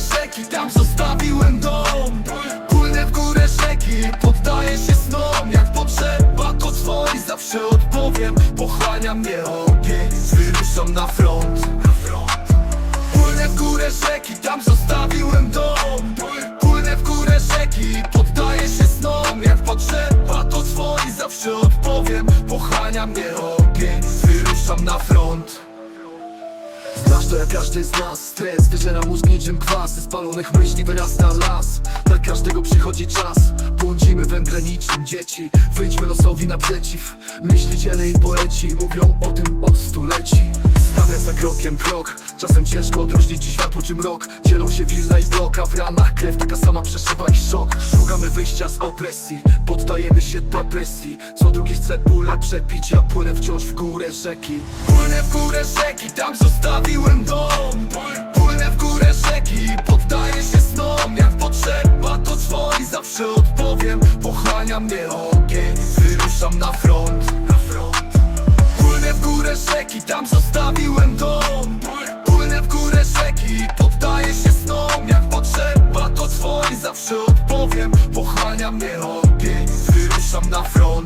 rzeki, tam zostawiłem dom. Płynę w górę rzeki, poddaję się snom. Jak potrzeba to dzwoni, zawsze odpowiem. Pochłania mnie ogień, wyruszam na front. Płynę w górę rzeki, tam zostawiłem dom. Płynę w górę rzeki, poddaję się snom. Jak potrzeba to dzwoni, zawsze odpowiem. Pochłania mnie ogień, wyruszam na front to jak każdy z nas Stres wyżera mózg niczym kwas Ze spalonych myśli wyrasta las. Dla każdego przychodzi czas. Błądzimy węgle niczym dzieci. Wyjdźmy losowi naprzeciw Myśliciele i poeci Mówią o tym od stuleci. Stanę za krokiem krok. Czasem ciężko odróżnić światło czy mrok Dzielą się wilna i bloka. W ranach krew taka sama przeszywa i szok. Szukamy wyjścia z opresji. Poddajemy się depresji. Co drugi chce bóle przepić. Ja płynę wciąż w górę rzeki. Płynę w górę rzeki. Tam zostawiłem Zawsze odpowiem Pochłania mnie ogień Wyruszam na front. Na front. Płynę w górę rzeki, tam zostawiłem dom. Płynę w górę rzeki, poddaję się snom. Jak potrzeba to dzwoni, zawsze odpowiem Pochłania mnie ogień, wyruszam na front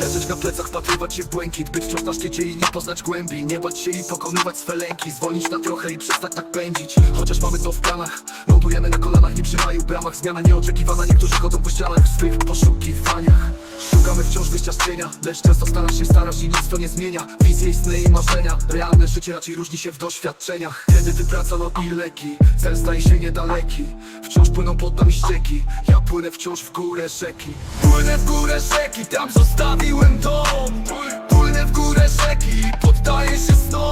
Leżeć na plecach, wpatrywać się w błękit Być wciąż na szczycie i nie poznać głębi Nie bać się i pokonywać swe lęki Zwolnić na trochę i przestać tak pędzić. Chociaż mamy to w planach Lądujemy na kolanach, nie przy maju bramach Zmiana nieoczekiwana, niektórzy chodzą po ścianach swych Szukamy wciąż wyjścia z cienia. Lecz często starasz się, starasz i nic to nie zmienia. Wizje, sny i marzenia. Realne życie raczej różni się w doświadczeniach. Kredyty, praca, no i leki Cel staje się niedaleki. Wciąż płyną pod nami ścieki. Ja płynę wciąż w górę rzeki. Płynę w górę rzeki, tam zostawiłem dom. Płynę w górę rzeki Poddaję się snom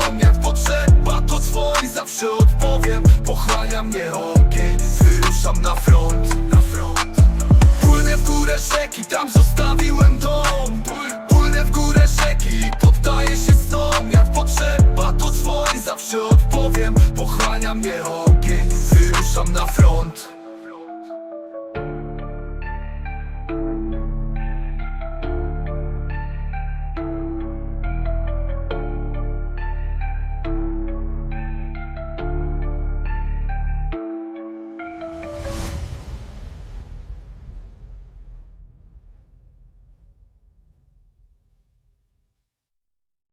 odpowiem Pochłania mnie ogień, wyruszam na front